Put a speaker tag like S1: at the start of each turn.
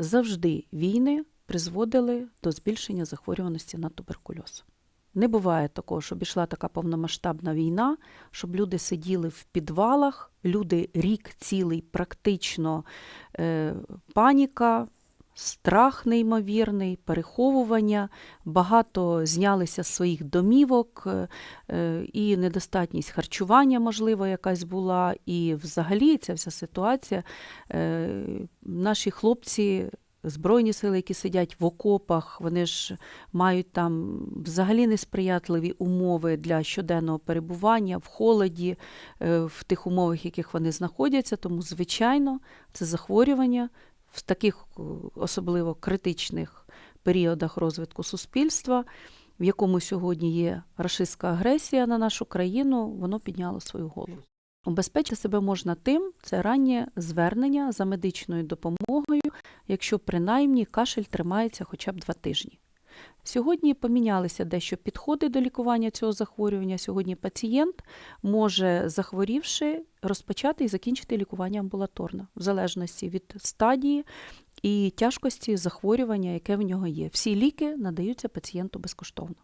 S1: завжди війни призводили до збільшення захворюваності на туберкульоз. Не буває такого, щоб ішла така повномасштабна війна, щоб люди сиділи в підвалах, люди рік цілий, практично е, паніка, страх неймовірний, переховування, багато знялися з своїх домівок, е, е, і недостатність харчування, можливо, якась була. І взагалі ця вся ситуація. е, Наші хлопці. Збройні сили, які сидять в окопах, вони ж мають там взагалі несприятливі умови для щоденного перебування в холоді, в тих умовах, в яких вони знаходяться. Тому, звичайно, це захворювання в таких е, особливо критичних періодах розвитку суспільства, в якому сьогодні є рашистська агресія на нашу країну, воно підняло свою голову. Убезпечити себе можна тим, це раннє звернення за медичною допомогою, якщо принаймні кашель тримається хоча б два тижні. Сьогодні помінялися дещо підходи до лікування цього захворювання. Сьогодні пацієнт може, захворівши, розпочати і закінчити лікування амбулаторно, в залежності від стадії і тяжкості захворювання, яке в нього є. Всі ліки надаються пацієнту безкоштовно.